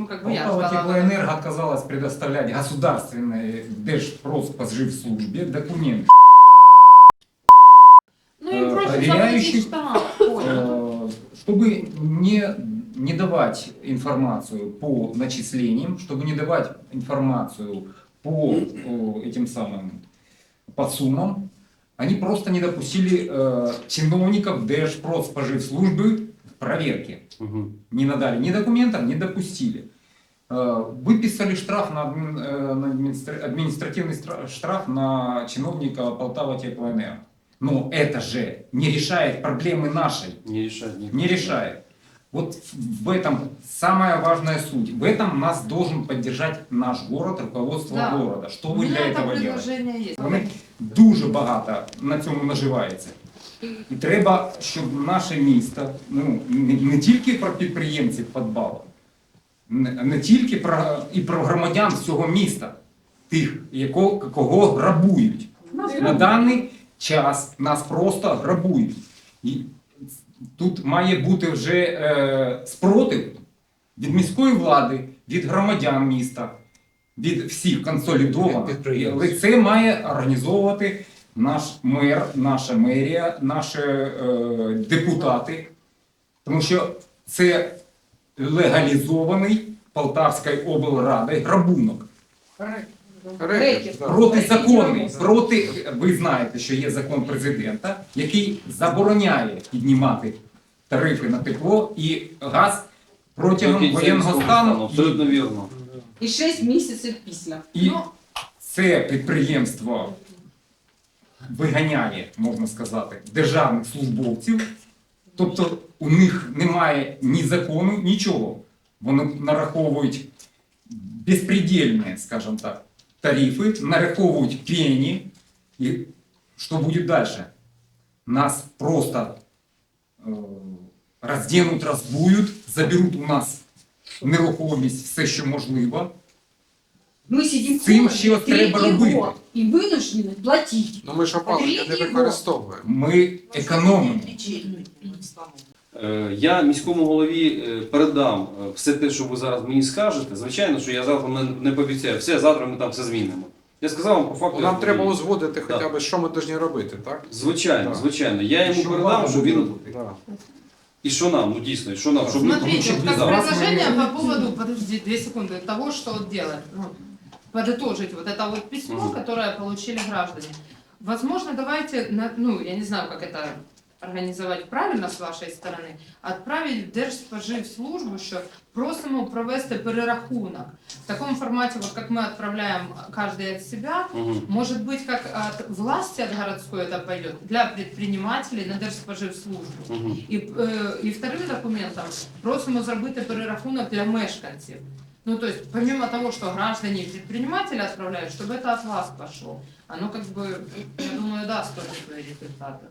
ну как бы я Полтава сказала. теплоэнерго отказалась предоставлять государственной Держпродспоживслужбе документы, Ну им э, проверяющих, э, чтобы не, не давать информацию по начислениям, чтобы не давать информацию по э, этим самым подсуммам, они просто не допустили э, чиновников Держпродспоживслужбы к проверке. Мгм. не надали ни документов, не допустили. Э, Выписали штраф на, э, на администра- административный стра- штраф на чиновника Полтава Теплоэнерго. Но это же не решает проблемы нашей, Не решает никто. не решает. Вот в этом самая важная суть. В этом нас должен поддержать наш город, руководство Да. города. Что ви для это этого есть. Вони дуже багато на цьому наживаються. І треба, щоб наше місто ну, не, не тільки про підприємців подбало, не, не тільки про, і про громадян всього міста, тих, яко, кого грабують. На даний час нас просто грабують. І тут має бути вже е, спротив від міської влади, від громадян міста, від всіх консолідовано. Від. Але це має організовувати наш мер, наша мерія, наші е, депутати. Тому що це легалізований Полтавською облрадою грабунок. Протизаконний. Проти, ви знаєте, що є закон президента, який забороняє піднімати тарифи на тепло і газ протягом воєнного стану. Абсолютно вірно. І 6 місяців після. І, і Ну, це підприємство виганяє, можна сказати, державних службовців. Тобто у них немає ні закону, нічого. Вони нараховують безпредельні, скажімо так, тарифи, нараховують пені. І що буде далі? Нас просто е, розденуть, розбують, заберуть у нас нерухомість, все, що можливо. Ми сидимо вдома ще треба робити. год І винуждені платити. Ну ми ж опалення не використовуємо. Ми економимо. Е, Я міському голові е, передам е, все те, що ви зараз мені скажете. Звичайно, що я завтра не, не пообіцяю. Все, завтра ми там все змінимо. Я сказав вам по факту. Ну, Нам треба узгодити хоча б, що ми повинні робити, так? Звичайно, Да. звичайно. Я йому Що передам, щоб він. Да. І що нам, ну дійсно, і що нам, щоб ми Смотрите, щоб вот как предложение по поводу, подожди, две секунды, того, что вот делать Ну, подытожить вот это вот письмо, Мгм. которое получили граждане. Возможно, давайте, на- ну, я не знаю, как это організувати правильно з вашої сторони, відправити в Держспоживслужбу, що просимо провести перерахунок. В такому форматі, вот как мы отправляем каждый от себя, Мгм. может быть, как от власти, от городской это пойдет, для предпринимателей на Держспоживслужбу. Мгм. І, е, і вторим документом просимо зробити перерахунок для мешканців. Ну, то есть, помимо того, что граждане и предприниматели отправляют, чтобы это от вас пошло. Оно как бы, я думаю, даст тоже свои результаты.